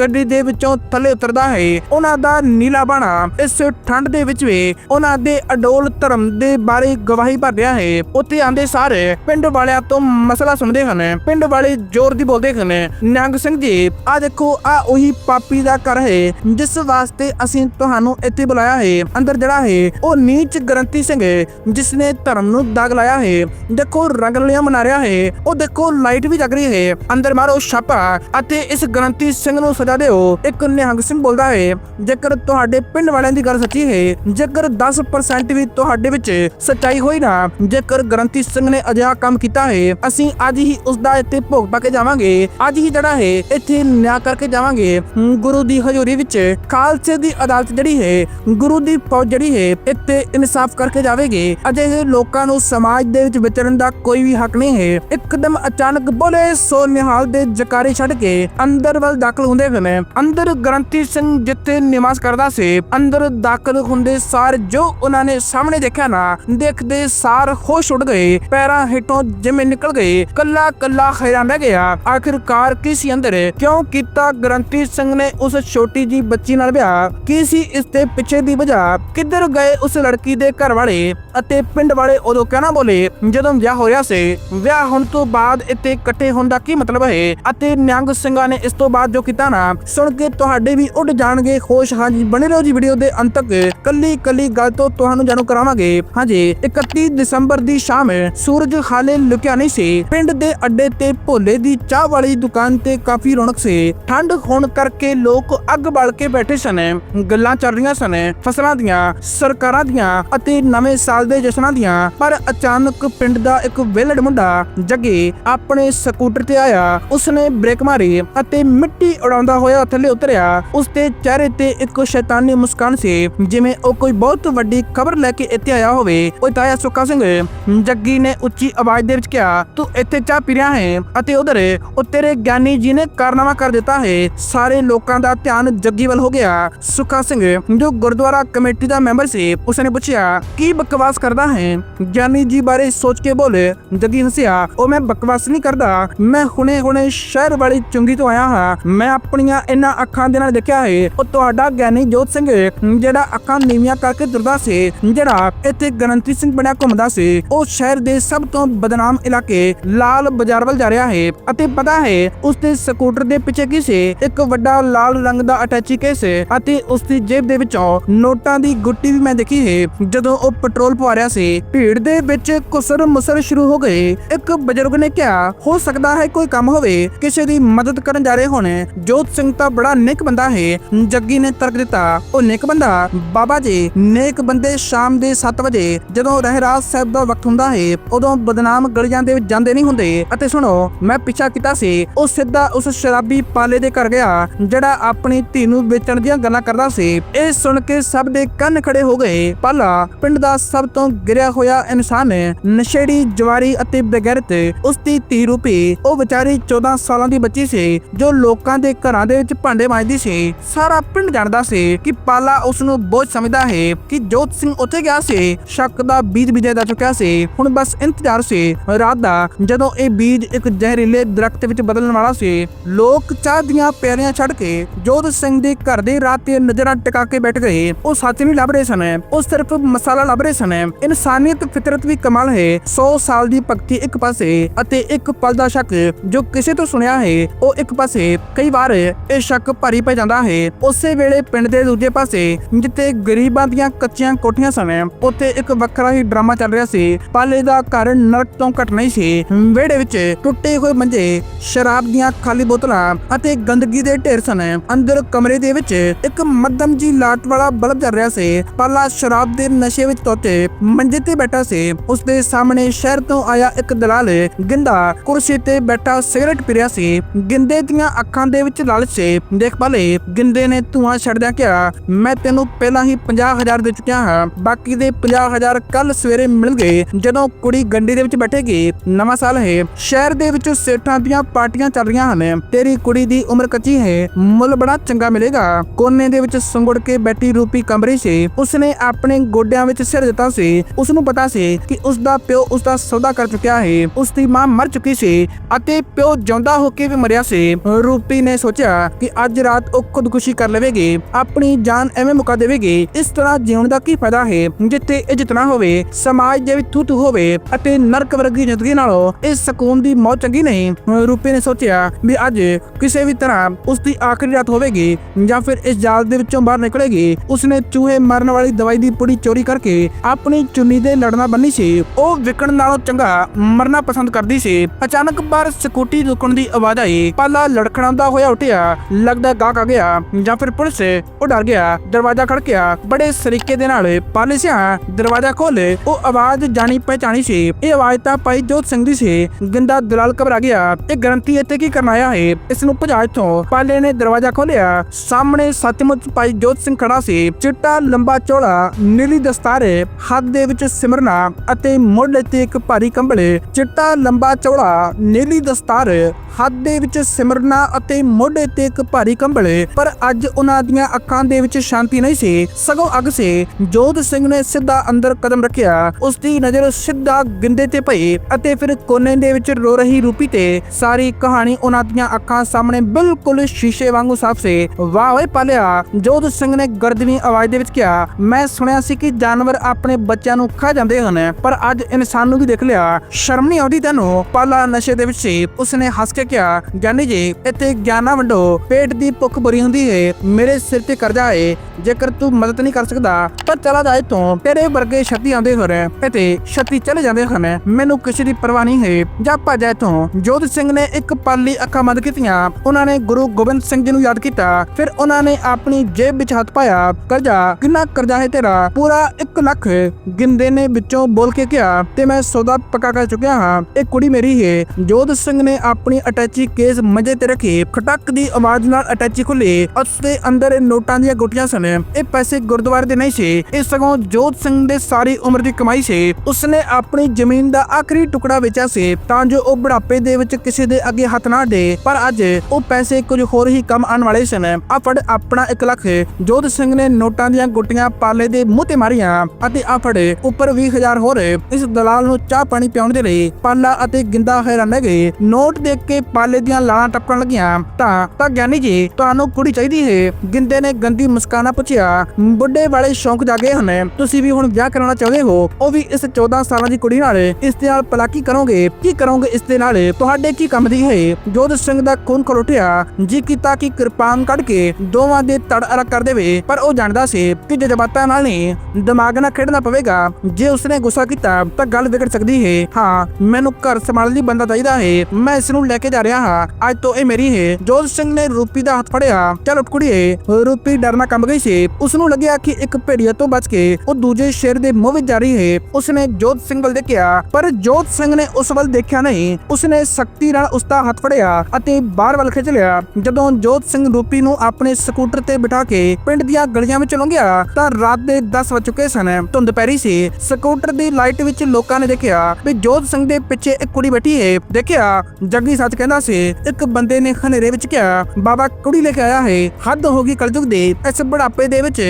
ਗੱਡੀ ਦੇ ਵਿੱਚੋਂ ਥੱਲੇ ਉਤਰਦਾ ਹੈ। ਉਹਨਾਂ ਦਾ ਨੀਲਾ ਬਾਣਾ ਇਸ ਠੰਡ ਦੇ ਵਿੱਚ ਵੀ ਉਹਨਾਂ ਦੇ ਅਡੋਲ ਧਰਮ ਦੇ ਬਾਰੇ ਗਵਾਹੀ ਭਰ ਰਿਹਾ ਹੈ। ਉੱਥੇ ਆਂਦੇ ਸਾਰੇ ਪਿੰਡ ਵਾਲਿਆਂ ਤੋਂ ਮਸਲਾ ਸੁਣਦੇ ਹਨ। ਪਿੰਡ ਵਾਲੇ ਜ਼ੋਰ ਦੀ ਬੋਲਦੇ ਹਨ, ਨਿਹੰਗ ਸਿੰਘ ਜੀ, ਆ ਦੇਖੋ, ਆ ਉਹੀ ਪਾਪੀ ਦਾ ਘਰ ਹੈ, ਜਿਸ ਵਾਸਤੇ ਅਸੀਂ ਤੁਹਾਨੂੰ ਇੱਥੇ ਬੁਲਾਇਆ ਹੈ। ਅੰਦਰ ਜਿਹੜਾ ਹੈ, ਉਹ ਨੀਚ ਗ੍ਰੰਥੀ ਸਿੰਘ ਹੈ ਜਿਸ ਨੇ ਧਰਮ ਨੂੰ ਦਾਗ ਲਾਇਆ ਹੈ। ਦੇਖੋ ਰੰਗਲੀਆਂ ਮਨਾ ਰਿਹਾ ਹੈ। ਉਹ ਦੇਖੋ, ਲਾਈਟ ਵੀ ਜਗ ਰਹੀ ਹੈ। ਅੰਦਰ ਮਾਰੋ ਛਾਪਾ ਅਤੇ ਇਸ ਗ੍ਰੰਥੀ ਸਿੰਘ ਨੂੰ ਸਜ਼ਾ ਦਿਓ। ਇੱਕ ਨਿਹੰਗ ਸਿੰਘ ਬੋਲਦਾ ਹੈ ਜੇਕਰ ਤੁਹਾਡੇ ਪਿੰਡ ਵਾਲਿਆਂ ਦੀ ਗੱਲ ਸੱਚੀ ਹੈ ਜੇਕਰ 10% ਵੀ ਤੁਹਾਡੇ ਵਿੱਚ ਸੱਚਾਈ ਹੋਈ ਨਾ, ਜੇਕਰ ਗ੍ਰੰਥੀ ਸਿੰਘ ਨੇ ਅਜਿਹਾ ਕੰਮ ਕੀਤਾ ਹੈ ਅਸੀਂ ਅੱਜ ਹੀ ਉਸ ਦਾ ਇੱਥੇ ਭੋਗ ਪਾ ਕੇ ਜਾਵਾਂਗੇ। ਅੱਜ ਹੀ ਜਿਹੜਾ ਹੈ ਇੱਥੇ ਨਿਆਂ ਕਰਕੇ ਜਾਵਾਂਗੇ। ਗੁਰੂ ਦੀ ਹਜ਼ੂਰੀ ਵਿੱਚ ਖਾਲਸੇ ਦੀ ਅਦਾਲਤ ਜਿਹੜੀ ਹੈ ਗੁਰੂ ਦੀ ਫੌਜ ਜਿਹੜੀ ਹੈ ਇੱਥੇ ਇਨਸਾਫ ਕਰਕੇ ਜਾਵੇਗੀ। ਅਜਿਹੇ ਲੋਕਾਂ ਨੂੰ ਸਮਾਜ ਦੇ ਵਿੱਚ ਵਿਚਰਨ ਦਾ ਕੋਈ ਵੀ ਹੱਕ ਨਹੀਂ ਹੈ ਇੱਕਦਮ ਅਚਾਨਕ ਬੋਲੇ, ਸੋ ਨਿਹਾਲ ਦੇ ਜਕਾਰੇ ਛੱਡ ਕੇ ਅੰਦਰ ਵੱਲ ਦਾਖਲ ਹੁੰਦੇ ਹਨ ਅੰਦਰ ਗ੍ਰੰਥੀ ਸਿੰਘ ਜਿੱਥੇ ਨਿਵਾਸ ਕਰਦਾ ਸੀ, ਅੰਦਰ ਦਾਖਲ ਹੁੰਦੇ ਸਾਰ ਜੋ ਉਹਨਾਂ ਨੇ ਸਾਹਮਣੇ ਦੇਖਿਆ ਨਾ, ਦੇਖਦੇ ਸਾਰ ਹੋਸ਼ ਉੱਡ ਗਏ, ਪੈਰਾਂ ਹੇਠੋਂ ਜਿਵੇਂ ਨਿਕਲ ਗਏ, ਕੱਲਾ ਕੱਲਾ ਹੈਰਾਨ ਰਹਿ ਗਿਆ। ਆਖਿਰਕਾਰ ਕੀ ਸੀ ਅੰਦਰ? ਕਿਉਂ ਕੀਤਾ ਗ੍ਰੰਥੀ ਸਿੰਘ ਨੇ ਉਸ ਛੋਟੀ ਜੀ ਬੱਚੀ ਨਾਲ ਵਿਆਹ? ਕੀ ਸੀ ਇਸ ਦੇ ਪਿੱਛੇ ਦੀ ਵਜ੍ਹਾ? ਕਿੱਧਰ ਗਏ ਉਸ ਲੜਕੀ ਦੇ ਘਰ ਵਾਲੇ? ਅਤੇ ਪਿੰਡ ਵਾਲੇ ਉਦੋਂ ਕਹਿਣਾ ਬੋਲੇ? ਜਦੋਂ ਵਿਆਹ ਹੋਇਆ ਸੀ, ਵਿਆਹ ਹੋਣ ਤੋਂ ਬਾਅਦ ਇੱਥੇ ਇਕੱਠੇ ਹੋਣ ਦਾ ਕੀ ਮਤਲਬ ਹੈ? ਅਤੇ ਨਿਹੰਗ ਸਿੰਘਾਂ ਨੇ ਇਸ ਤੋਂ ਬਾਅਦ ਜੋ ਕੀਤਾ ਨਾ, ਸੁਣ ਕੇ ਤੁਹਾਡੇ ਵੀ ਉੱਡ ਜਾਣਗੇ, ਖੁਸ਼। ਹਾਂਜੀ, ਬਣੇ ਰਹੋ ਜੀ ਵੀਡੀਓ ਦੇ ਅੰਤ ਤੱਕ। ਕੱਲੀ ਕੱਲੀ ਗੱਲ ਤੋਂ ਤੁਹਾਨੂੰ ਜਾਣੂ ਕਰਾਵਾਂਗੇ। ਹਾਂਜੀ 31 ਦਸੰਬਰ ਦੀ ਸ਼ਾਮ, ਸੂਰਜ ਹਾਲੇ ਲੁਕਿਆ ਨਹੀਂ ਸੀ। ਪਿੰਡ ਦੇ ਅੱਡੇ ਤੇ ਭੋਲੇ ਦੀ ਚਾਹ ਵਾਲੀ ਦੁਕਾਨ ਤੇ ਕਾਫੀ ਰੌਣਕ ਸੀ। ਠੰਡ ਹੋਣ ਕਰਕੇ ਲੋਕ ਅੱਗ ਬਾਲ ਕੇ ਬੈਠੇ ਸਨ। ਗੱਲਾਂ ਚੱਲ ਰਹੀਆਂ ਸਨ ਫਸਲਾਂ ਦੀਆਂ, ਸਰਕਾਰਾਂ ਦੀਆਂ ਅਤੇ ਨਵੇਂ ਸਾਲ ਦੇ ਜਸ਼ਨਾਂ ਦੀਆਂ। ਪਰ ਅਚਾਨਕ ਪਿੰਡ ਦਾ ਇੱਕ ਵਿਹਲੜ ਮੁੰਡਾ ਜੱਗੇ ਆਪਣੇ ਸਕੂਟਰ ਤੇ ਆਇਆ। ਉਸਨੇ ਬ੍ਰੇਕ ਮਾਰੀ ਅਤੇ ਮਿੱਟੀ ਉਡਾਉਂਦਾ ਹੋਇਆ ਥੱਲੇ ਉਤਰਿਆ, ਉਸ ਦੇ ਚਿਹਰੇ ਤੇ ਇੱਕ ਸ਼ੈਤਾਨੀ ਮੁਸਕਾਨ ਸੀ, ਜਿਵੇਂ ਉਹ ਕੋਈ ਬਹੁਤ ਵੱਡੀ ਖਬਰ ਲੈ ਕੇ ਇੱਥੇ ਆਇਆ ਹੋਵੇ। ਉਹ ਤਾਇਆ ਸੁੱਕਾ ਸਿੰਘ, ਜੱਗੀ ਨੇ ਉੱਚੀ ਆਵਾਜ਼ ਦੇ ਵਿੱਚ ਕਿਹਾ, ਤੂੰ ਇੱਥੇ ਚਾਹ ਪੀ ਰਿਹਾ ਹੈ? ਅਤੇ ਉਧਰ, ਉਹ ਤੇਰੇ ਗਿਆਨੀ ਜੀ ਨੇ ਕਾਰਨਾਮਾ ਕਰ ਦਿੱਤਾ ਹੈ। ਸਾਰੇ ਲੋਕਾਂ ਦਾ ਧਿਆਨ ਜੱਗੀ ਵੱਲ ਹੋ ਗਿਆ। ਸੁੱਖਾ ਸਿੰਘ, ਜੋ ਗੁਰਦੁਆਰਾ ਕਮੇਟੀ ਦਾ ਮੈਂਬਰ ਸੀ, ਉਸਨੇ ਪੁੱਛਿਆ, ਕੀ ਬਕਵਾਸ ਕਰਦਾ ਹੈ? ਗਿਆਨੀ ਜੀ ਬਾਰੇ ਸੋਚ ਕੇ ਬੋਲੇ, ਜੱਗੀ ਹੱਸਿਆ, ਉਹ ਮੈਂ ਬਕਵਾਸ ਨਹੀਂ ਕਰਦਾ। ਮੈਂ ਹੁਣੇ ਹੁਣੇ ਸ਼ਹਿਰ ਵਾਲੀ ਚੁੰਗੀ ਤੋਂ ਆਇਆ ਹਾਂ। ਮੈਂ ਆਪਣੀਆਂ ਇਹਨਾਂ ਅੱਖਾਂ ਦੇ ਨਾਲ ਦੇਖਿਆ ਹੈ ਉਹ ਤੁਹਾਡਾ ਗਿਆਨੀ ਜੋਤ ਸਿੰਘ ਜਿਹੜਾ ਅੱਖਾਂ ਨੀਵੀਆਂ ਕਰਕੇ ਤੁਰਦਾ ਸੀ, ਜਿਹੜਾ ਇੱਥੇ ਗਰੰਤੀ ਸਿੰਘ ਬਣਿਆ ਘੁੰਮਦਾ ਸੀ। ਉਹ ਸ਼ਹਿਰ ਦੇ ਸਭ ਤੋਂ ਬਦਨਾਮ ਇਲਾਕੇ, ਲਾਲ ਬਾਜ਼ਾਰ ਵੱਲ ਜਾ ਰਿਹਾ ਹੈ ਅਤੇ ਪਤਾ ਹੈ ਉਸ ਦੇ ਸਕੂਟਰ ਦੇ ਪਿੱਛੇ ਕੀ ਸੀ? ਇੱਕ ਵੱਡਾ ਲਾਲ ਰੰਗ ਦਾ ਅਟੈਚੀ ਕੇਸ ਅਤੇ ਉਸ ਦੀ ਜੇਬ ਦੇ ਵਿੱਚੋਂ ਨੋਟਾਂ ਦੀ ਗੁੱਟੀ ਵੀ ਮੈਂ ਦੇਖੀ ਹੈ ਜਦੋਂ ਉਹ ਪੈਟਰੋਲ ਪਵਾ ਰਿਹਾ ਸੀ। ਭੀੜ ਦੇ ਵਿੱਚ ਕੁਸਰ ਮੁਸਰ ਸ਼ੁਰੂ ਹੋ ਗਏ। ਇੱਕ ਬਜ਼ੁਰਗ ਨੇ ਕਿਹਾ, ਹੋ ਸਕਦਾ ਹੈ ਕੋਈ ਕੰਮ ਹੋਵੇ, ਕਿਸੇ ਦੀ ਮਦਦ ਕਰਨ ਜਾ ਰਹੇ ਹੋਣ। ਜੋਤ ਸਿੰਘ ਤਾਂ ਬੜਾ ਨੇਕ ਬੰਦਾ ਹੈ। ਜੱਗੀ ਨੇ ਤਰਕ ਦਿੱਤਾ। ਉਹ ਨੇਕ ਬੰਦਾ। ਬਾਬਾ ਜੀ, ਨੇਕ ਬੰਦੇ ਸ਼ਾਮ ਦੇ 7 ਵਜੇ ਜਦੋਂ ਰਹਿਰਾਜ ਸਾਹਿਬ ਦਾ ਵਕਤ ਹੁੰਦਾ ਹੈ, ਉਦੋਂ ਬਦਨਾਮ ਗਲੀਆਂ ਦੇ ਵਿੱਚ ਜਾਂਦੇ ਨਹੀਂ ਹੁੰਦੇ। ਅਤੇ ਸੁਣੋ, ਮੈਂ ਪਿੱਛਾ ਕੀਤਾ ਸੀ। ਉਹ ਸਿੱਧਾ ਉਸ ਸ਼ਰਾਬੀ ਪਾਲੇ ਦੇ ਘਰ ਗਿਆ, ਜਿਹੜਾ ਆਪਣੀ ਧੀ ਨੂੰ ਵੇਚਣ ਦੀਆਂ ਗੱਲਾਂ ਕਰਦਾ ਸੀ। ਇਹ ਸੁਣ ਕੇ ਸਭ ਦੇ ਕੰਨ ਖੜੇ ਹੋ ਗਏ। ਪਾਲਾ ਪਿੰਡ ਦਾ ਸਭ ਤੋਂ ਗਿਰਿਆ ਹੋਇਆ ਇਨਸਾਨ ਹੈ। ਨਸ਼ੇੜੀ, ਜਵਾਰੀ ਅਤੇ ਬੇਗੈਰਤ ਉਸ ਦੀ ਧੀ ਰੂਪੀ, ਉਹ ਵਿਚਾਰੀ 14 ਸਾਲਾਂ ਦੀ ਬੱਚੀ ਸੀ, ਜੋ ਲੋਕ ਲੋਕਾਂ ਦੇ ਘਰਾਂ ਦੇ ਵਿੱਚ ਭਾਂਡੇ ਮਾਂਜਦੀ ਸੀ। ਸਾਰਾ ਪਿੰਡ ਜਾਣਦਾ ਸੀ ਕਿ ਪਾਲਾ ਉਸ ਨੂੰ ਬੋਝ ਸਮਝਦਾ ਹੈ ਕਿ ਜੋਤ ਸਿੰਘ ਉੱਥੇ ਗਿਆ ਸੀ। ਸ਼ੱਕ ਦਾ ਬੀਜ ਬੀਜਿਆ ਜਾ ਚੁੱਕਿਆ ਸੀ। ਹੁਣ ਬਸ ਇੰਤਜ਼ਾਰ ਸੀ। ਰਾਤ ਦਾ ਜਦੋਂ ਇਹ ਬੀਜ ਇੱਕ ਜ਼ਹਿਰੀਲੇ ਦਰਖਤ ਵਿੱਚ ਬਦਲਣ ਵਾਲਾ ਸੀ, ਲੋਕ ਚਾਹ ਦੀਆਂ ਪਿਆਰੀਆਂ ਛੱਡ ਕੇ ਜੋਤ ਸਿੰਘ ਦੇ ਘਰ ਦੇ ਰਾਹ ਤੇ ਨਜ਼ਰਾਂ ਟਿਕਾ ਕੇ ਬੈਠ ਗਏ। ਉਹ ਸੱਚ ਨਹੀਂ ਲੱਭ ਰਹੇ ਸਨ। ਉਹ ਸਿਰਫ ਮਸਾਲਾ ਲੱਭ ਰਹੇ ਸਨ। ਇਨਸਾਨੀਅਤ ਫਿਤਰਤ ਵੀ ਕਮਾਲ ਹੈ। 100 ਸਾਲ ਦੀ ਭਗਤੀ ਇੱਕ ਪਾਸੇ ਅਤੇ ਇੱਕ ਪਲ ਦਾ ਸ਼ੱਕ ਜੋ ਕਿਸੇ ਤੋਂ ਸੁਣਿਆ ਹੈ, ਉਹ ਇੱਕ ਪਾਸੇ ਕਈ ਵਾਰ ਇਹ ਸ਼ੱਕ ਭਰੀ ਪੈ ਜਾਂਦਾ ਹੈ। ਉਸੇ ਵੇਲੇ ਪਿੰਡ ਦੇ ਦੂਜੇ ਪਾਸੇ, ਜਿੱਥੇ ਗਰੀਬਾਂ ਦੀਆਂ ਕੱਚੀਆਂ ਕੋਠੀਆਂ ਸਨ, ਉੱਥੇ ਇੱਕ ਵੱਖਰਾ ਹੀ ਡਰਾਮਾ ਚੱਲ ਰਿਹਾ ਸੀ। ਪਾਲੇ ਦਾ ਘਰ ਨਰਕ ਤੋਂ ਘਟ ਨਹੀਂ ਸੀ। ਵਿਹੜੇ ਵਿੱਚ ਟੁੱਟੇ ਹੋਏ ਮੰਜੇ, ਸ਼ਰਾਬ ਦੀਆਂ ਖਾਲੀ ਬੋਤਲਾਂ ਅਤੇ ਗੰਦਗੀ ਦੇ ਢੇਰ ਸਨ। ਅੰਦਰ ਕਮਰੇ ਦੇ ਵਿੱਚ ਇੱਕ ਮੱਧਮ ਜੀ ਲਾਟ ਵਾਲਾ ਬਲਬ ਚੱਲ ਰਿਹਾ ਸੀ। ਪਾਲਾ ਸ਼ਰਾਬ ਦੇ ਨਸ਼ੇ ਵਿੱਚ ਤੋਤੇ ਮੰਜੇ ਤੇ ਬੈਠਾ ਸੀ। ਉਸ ਦੇ ਸਾਹਮਣੇ ਸ਼ਹਿਰ ਤੋਂ ਆਇਆ ਇੱਕ ਦਲਾਲ, ਗਿੰਦਾ ਕੁਰਸੀ ਤੇ ਬੈਠਾ ਸਿਗਰਟ ਪੀ ਰਿਹਾ ਸੀ। ਗਿੰਦੇ ਦੀਆਂ ਅੱਖਾਂ ਦੇ ਵਿੱਚ ਲਾਲਚ ਸੀ ਦੇਖ ਪਾਲੇ ਗਿੰਦੇ ਨੇ ਧੂਆਂ ਛੱਡਦਿਆਂ ਕਿਹਾ, ਮੈਂ ਤੈਨੂੰ ਪਹਿਲਾਂ ਹੀ 50000 ਦੇ ਚੁੱਕਿਆ ਹਾਂ। ਬਾਕੀ ਦੇ 50000 ਕੱਲ ਸਵੇਰੇ ਮਿਲ ਜਦੋਂ ਕੁੜੀ ਗੰਡੀ ਦੇ ਵਿੱਚ ਬੈਠੇਗੀ। ਨਵਾਂ ਸਾਲ ਹੈ। ਸ਼ਹਿਰ ਦੇ ਵਿੱਚ ਸੇਠਾਂ ਦੀਆਂ ਪਾਰਟੀਆਂ ਚੱਲ ਰਹੀਆਂ ਹਨ। ਤੇਰੀ ਕੁੜੀ ਦੀ ਉਮਰ ਕੱਚੀ ਹੈ। ਮੁੱਲ ਬੜਾ ਚੰਗਾ ਮਿਲੇਗਾ। ਕੋਨੇ ਦੇ ਵਿੱਚ ਸੰਗੁੜ ਕੇ ਬੈਠੀ ਰੂਪੀ ਕਮਰੇ ਸੀ। ਉਸਨੇ ਆਪਣੇ ਗੋਡਿਆਂ ਵਿੱਚ ਸਿਰ ਦਿੱਤਾ ਸੀ। ਉਸ ਨੂੰ ਪਤਾ ਸੀ ਕਿ ਉਸ ਦਾ ਪਿਓ ਉਸ ਦਾ ਸੌਦਾ ਕਰ ਚੁੱਕਿਆ ਹੈ। ਉਸ ਦੀ ਮਾਂ ਮਰ ਚੁੱਕੀ ਸੀ ਅਤੇ ਪਿਓ ਜਿਉਂਦਾ ਹੋ ਕੇ ਵੀ ਮਰਿਆ ਸੀ। ਰੂਪੀ ਨੇ ਸੋਚਿਆ ਕਿ ਅੱਜ ਰਾਤ ਉਹ ਖੁਦਕੁਸ਼ੀ ਕਰ ਲਵੇਗੀ, ਆਪਣੀ ਜਾਨ ਐਵੇਂ ਮੁਕਾ ਦੇਵੇਗੀ। ਇਸ ਤਰ੍ਹਾਂ ਜਿਉਣ ਦਾ ਕੀ ਫਾਇਦਾ ਹੈ? ਜਿੱਥੇ ਇੱਜ਼ਤ ਨਾ ਹੋਵੇ, ਸਮਾਜ ਦੇ ਵਿੱਚ ਥੂ ਹੋਵੇ ਅਤੇ ਨਰਕ ਵਰਗੀ ਜ਼ਿੰਦਗੀ ਨਾਲੋਂ ਇਸ ਸਕੂਨ ਦੀ ਮੌਤ ਚੰਗੀ ਨਹੀਂ। ਰੂਪੀ ਨੇ ਸੋਚਿਆ ਵੀ ਅੱਜ ਕਿਸੇ ਵੀ ਤਰ੍ਹਾਂ ਉਸ ਦੀ ਆਖਰੀ ਰਾਤ ਹੋਵੇਗੀ ਜਾਂ ਫਿਰ ਇਸ ਜਾਲ ਦੇ ਵਿੱਚੋਂ ਬਾਹਰ ਨਿਕਲੇਗੀ। ਉਸਨੇ ਚੂਹੇ ਮਾਰਨ ਵਾਲੀ ਦਵਾਈ ਦੀ ਪੁੜੀ ਚੋਰੀ ਕਰਕੇ ਆਪਣੀ ਚੁੰਨੀ ਦੇ ਲੜਨਾ ਬੰਨੀ ਸੀ। ਉਹ ਵਿਕਣ ਨਾਲੋਂ ਚੰਗਾ ਮਰਨਾ ਪਸੰਦ ਕਰਦੀ ਸੀ। ਅਚਾਨਕ ਬਾਹਰ ਸਕੂਟੀ ਰੁਕਣ ਦੀ ਆਵਾਜ਼ ਆਈ। ਪਾਲਾ ਲੜਖੜਾਉਂਦਾ ਹੋਇਆ ਉੱਠਿਆ, ਲੱਗਦਾ ਗਾਹਕ ਆ ਗਿਆ ਜਾਂ ਫਿਰ ਪੁਲਿਸ ਉਹ ਡਰ ਗਿਆ। ਦਰਵਾਜ਼ਾ ਖੜਕਿਆ, ਬੜੇ ਸਰੀਕੇ ਦੇ ਨਾਲ ਪਾਲੇ ਦਰਵਾਜ਼ਾ ਖੋਲੇ ਉਹ ਆਵਾਜ਼ ਜਾਣੀ ਪਹਿਚਾਣੀ ਸੀ। ਇਹ ਆਵਾਜ਼ ਤਾਂ ਭਾਈ ਜੋਤ ਸਿੰਘ ਦੀ ਸੀ। ਗਿੰਦਾ ਦਲਾਲ ਘਬਰਾ ਗਿਆ। ਇਹ ਗਰੰਟੀ ਇੱਥੇ ਕੀ ਕਰਨ ਆਇਆ ਹੈ? ਇਸ ਨੂੰ ਭਜਾ ਇੱਥੋਂ। ਪਾਲੇ ਨੇ ਦਰਵਾਜ਼ਾ ਖੋਲਿਆ ਸਾਹਮਣੇ ਸੱਚਮੁੱਚ ਭਾਈ ਜੋਤ ਸਿੰਘ ਖੜਾ ਸੀ। ਚਿੱਟਾ, ਲੰਬਾ ਚੌੜਾ ਨੀਲੀ ਦਸਤਾਰੇ, ਹੱਥ ਦੇ ਵਿੱਚ ਸਿਮਰਨਾ ਅਤੇ ਮੋਢੇ ਤੇ ਇੱਕ ਭਾਰੀ ਕੰਬਲੇ, ਚਿੱਟਾ, ਲੰਬਾ ਚੌੜਾ ਨੀਲੀ ਦਸਤਾਰ, ਹੱਥ ਦੇ ਵਿੱਚ ਸਿਮਰਨਾ ਅਤੇ ਮੋਢੇ ਤੇ ਇੱਕ ਭਾਰੀ ਕੰਬਲ, ਪਰ ਅੱਜ ਉਹਨਾਂ ਦੀਆਂ ਅੱਖਾਂ ਦੇ ਵਿੱਚ ਸ਼ਾਂਤੀ ਨਹੀਂ ਸੀ। ਸਗੋਂ ਅੱਗ ਸੀ। ਜੋਤ ਸਿੰਘ ਨੇ ਸਿੱਧਾ ਅੰਦਰ ਕਦਮ ਰੱਖਿਆ। ਉਸ ਦੀ ਨਜ਼ਰ ਸਿੱਧਾ ਗਿੰਦੇ ਤੇ ਪਈ ਅਤੇ ਫਿਰ ਕੋਨੇ ਦੇ ਵਿੱਚ ਰੋ ਰਹੀ ਰੂਪੀ ਤੇ ਸਾਰੀ ਕਹਾਣੀ ਉਹਨਾਂ ਦੀਆਂ ਅੱਖਾਂ ਸਾਹਮਣੇ ਬਿਲਕੁਲ ਸ਼ੀਸ਼ੇ ਵਾਂਗੂ ਸਾਫ਼ ਸੀ। ਵਾਹ ਓਏ ਪਾਲਿਆ! ਜੋਤ ਸਿੰਘ ਨੇ ਗਰਦਵੀਂ ਆਵਾਜ਼ ਦੇ ਵਿੱਚ ਕਿਹਾ, ਮੈਂ ਸੁਣਿਆ ਸੀ ਕਿ ਜਾਨਵਰ ਆਪਣੇ ਬੱਚਿਆਂ ਨੂੰ ਖਾ ਜਾਂਦੇ ਹਨ, ਪਰ ਅੱਜ ਇਨਸਾਨ ਨੂੰ ਵੀ ਦੇਖ ਲਿਆ। ਸ਼ਰਮ ਨਹੀਂ ਆਉਂਦੀ ਤੈਨੂੰ? ਪਾਲਾ ਨਸ਼ੇ ਦੇ ਵਿੱਚ ਸੀ। ਉਸਨੇ ਹੱਸ ਕੇ ਕਿਹਾ, ਗਿਆਨੀ ਜੀ, ਇੱਥੇ ਗਿਆਨਾ ਵੰਡੋ। ਪੇਟ ਦੀ ਭੁੱਖ ਬੁਰੀ ਹੁੰਦੀ ਹੈ ਮੇਰੇ ਸਿਰ ਤੇ ਕਰਜ਼ਾ ਹੈ ਜੇਕਰ ਤੂੰ ਮਦਦ ਨਹੀਂ ਕਰ ਸਕਦਾ, ਤਾਂ ਚਲਾ ਜਾ ਇੱਥੋਂ। ਤੇਰੇ ਵਰਗੇ ਛੱਤੀ ਆਉਂਦੇ ਹੋਣ ਅਤੇ ਛੱਤੀ ਚਲੇ ਜਾਂਦੇ ਹਨ। ਮੈਨੂੰ ਕਿਸੇ ਦੀ ਪਰਵਾਹ ਨਹੀਂ ਹੈ ਜਾ ਭੱਜ ਜਾ ਇੱਥੋਂ। ਜੋਤ ਸਿੰਘ ਨੇ ਇੱਕ ਪਲ ਲਈ ਅੱਖਾਂ ਬੰਦ ਕੀਤੀਆਂ। ਉਹਨਾਂ ਨੇ ਗੁਰੂ ਗੋਬਿੰਦ ਸਿੰਘ ਜੀ ਨੂੰ ਯਾਦ ਕੀਤਾ। ਫਿਰ ਉਹਨਾਂ ਨੇ ਆਪਣੀ ਜੇਬ ਵਿੱਚ ਹੱਥ ਪਾਇਆ। ਕਰਜ਼ਾ, ਕਿੰਨਾ ਕਰਜ਼ਾ ਹੈ ਤੇਰਾ? ਪੂਰਾ 1 ਲੱਖ। ਗਿੰਦੇ ਨੇ ਵਿੱਚੋਂ ਬੋਲ ਕੇ ਕਿਹਾ, ਤੇ ਮੈਂ ਸੌਦਾ ਪੱਕਾ ਕਰ ਚੁੱਕਿਆ ਹਾਂ। ਇਹ ਕੁੜੀ ਮੇਰੀ ਹੈ ਜੋਤ ਸਿੰਘ ਨੇ ਆਪਣੀ ਅਟੈਚੀ ਕੇਸ ਮਜ਼ੇ ਤੇ ਰੱਖੀ। ਖਟਕ ਦੀ ਆਵਾਜ਼ ਨਾਲ ਅਟੈਚੀ ਖੁੱਲੀ ਉਸ ਦੇ ਅੰਦਰ ਨੋਟਾਂ ਦੀਆਂ ਗੁੱਟੀਆਂ ਸਨ। ਇਹ ਪੈਸੇ ਗੁਰਦੁਆਰੇ ਦੇ ਨਹੀਂ ਸੀ। ਇਹ ਸਗੋਂ ਜੋਤ ਸਿੰਘ ਦੇ ਸਾਰੀ ਉਮਰ ਦੀ ਕਮਾਈ ਸੀ। ਉਸਨੇ ਆਪਣੀ ਜ਼ਮੀਨ ਦਾ ਆਖਰੀ ਟੁਕੜਾ ਵੇਚਿਆ ਸੀ ਤਾਂ ਜੋ ਉਹ ਬੁਢਾਪੇ ਦੇ ਵਿੱਚ ਕਿਸੇ ਦੇ ਅੱਗੇ ਹੱਥ ਨਾ ਦੇ ਪਰ ਅੱਜ ਉਹ ਪੈਸੇ ਕੁਝ ਹੋਰ ਹੀ ਕੰਮ ਆਉਣ ਵਾਲੇ ਸਨ। ਆ ਫੜ ਆਪਣਾ 1 ਲੱਖ ਜੋਤ ਸਿੰਘ ਨੇ ਨੋਟਾਂ ਦੀਆਂ ਗੁੱਟੀਆਂ ਪਾਲੇ ਦੇ ਮੂੰਹ ਤੇ ਮਾਰੀਆਂ ਅਤੇ ਆ ਫੜ ਉੱਪਰ 20000 ਹੋਰ। ਇਸ ਦਲਾਲ ਨੂੰ ਚਾਹ ਪਾਣੀ ਪਿਆਉਣ ਦੇ ਲਈ ਪਾਲਾ ਅਤੇ ਗਿੰਦਾ ਹੈਰਾਨ ਰਹਿ ਗਏ। ਨੋਟ ਦੇਖ ਕੇ ਪਾਲੇ ਦੀਆਂ ਲਾਲਾਂ ਟੱਪਣ ਲੱਗੀਆਂ। ਤਾਂ ਤਾਂ ਗਿਆਨੀ ਜੀ, ਤੁਹਾਨੂੰ ਕੁੜੀ ਚਾਹੀਦੀ ਹੈ ਗਿੰਦੇ ਨੇ ਗੰਦੀ ਮੁਸਕਾਨਾ ਪੁੱਛਿਆ, ਬੁੱਢੇ ਵਾਲੇ ਸ਼ੌਂਕ ਜਾਗੇ ਹਨ ਤੁਸੀਂ ਵੀ ਹੁਣ ਵਿਆਹ ਕਰਾਉਣਾ ਚਾਹੁੰਦੇ ਹੋ? ਉਹ ਵੀ ਇਸ 14 ਸਾਲਾਂ ਦੀ ਕੁੜੀ ਨਾਲ, ਇਸ ਦੇ ਨਾਲ ਭਲਾ ਕਰੋਗੇ। ਕੀ ਕਰੋਗੇ ਇਸ ਦੇ ਨਾਲ? ਤੁਹਾਡੇ ਕੀ ਕੰਮ ਦੀ ਹੈ? ਜੋਧ ਸਿੰਘ ਦਾ ਖੂਨ ਖੋਲ ਜੀ ਕੀਤਾ ਕਿ ਕਿਰਪਾਨ ਕੱਢ ਕੇ ਦੋਵਾਂ ਦੇ ਤੜ ਅਲੱਗ ਕਰ ਦੇਵੇ, ਪਰ ਉਹ ਜਾਣਦਾ ਸੀ ਕਿ ਜਜ਼ਬਾਤਾਂ ਨਾਲ ਨਹੀਂ, ਦਿਮਾਗ ਨਾਲ ਖੇਡਣਾ ਪਵੇਗਾ। ਜੇ ਉਸਨੇ ਗੁੱਸਾ ਕੀਤਾ, ਤਾਂ ਗੱਲ ਵਿਗੜ ਸਕਦੀ ਹੈ। ਹਾਂ, ਮੈਨੂੰ ਘਰ ਸੰਭਾਲਣ ਲਈ ਬੰਦਾ ਚਾਹੀਦਾ ਹੈ। ਮੈਂ ਇਸ ਨੂੰ ਲੈ ਕੇ ਜਾ ਰਿਹਾ ਹਾਂ। ਅੱਜ ਤੋਂ ਇਹ ਮੇਰੀ ਹੈ। ਜੋਤ ਸਿੰਘ ਨੇ ਰੂਪੀ ਦਾ ਹੱਥ ਫੜਿਆ। ਚਲ ਉੱਠ ਕੁੜੀਏ। ਰੂਪੀ ਡਰਨਾ ਕੰਬ ਗਈ ਸੀ। ਉਸ ਨੂੰ ਲੱਗਿਆ ਕਿ ਇੱਕ ਭੇੜੀਆ ਤੋਂ ਬਚ ਕੇ ਉਹ ਦੂਜੇ ਸ਼ੇਰ ਦੇ ਮੂੰਹ ਵਿੱਚ ਜਾ ਰਹੀ ਹੈ। ਉਸਨੇ ਜੋਧ ਸਿੰਘ ਵੱਲ ਦੇਖਿਆ, ਪਰ ਜੋਧ ਸਿੰਘ ਨੇ ਉਸ ਵੱਲ ਦੇਖਿਆ ਨਹੀਂ। ਉਸਨੇ ਸਖਤੀ ਨਾਲ ਉਸ ਦਾ ਹੱਥ ਫੜਿਆ ਅਤੇ ਬਾਹਰ ਵੱਲ ਖਿੱਚ ਲਿਆ ਜਦੋਂ ਜੋਤ ਸਿੰਘ ਰੂਪੀ ਨੂੰ ਆਪਣੇ ਸਕੂਟਰ ਤੇ ਬਿਠਾ ਕੇ ਪਿੰਡ ਦੀਆਂ ਗਲੀਆਂ ਵਿੱਚ ਲੰਘਿਆ, ਤਾਂ ਰਾਤ ਦੇ 10 ਵਜ ਚੁੱਕੇ ਸਨ। ਧੁੰਦ ਪੈ ਰਹੀ ਸੀ। ਸਕੂਟਰ ਦੀ ਲਾਈਟ ਵਿੱਚ ਲੋਕਾਂ ਨੇ ਦੇਖਿਆ ਵੀ ਜੋਤ ਸਿੰਘ ਦੇ ਪਿੱਛੇ ਇੱਕ ਕੁੜੀ ਬੈਠੀ ਹੈ। ਦੇਖਿਆ, ਜੱਗੀ ਸੱਚ ਕਹਿੰਦਾ ਸੀ, ਇੱਕ ਬੰਦੇ ਨੇ ਹਨੇਰੇ ਵਿੱਚ ਕਿਹਾ ਬਾਬਾ ਕੁੜੀ ਲੈ ਕੇ ਆਇਆ ਹੈ। ਹੱਦ ਹੋ ਗਈ ਕਲਯੁਗ ਦੇ। ਇਸ ਬੁਢਾਪੇ ਦੇ ਵਿੱਚ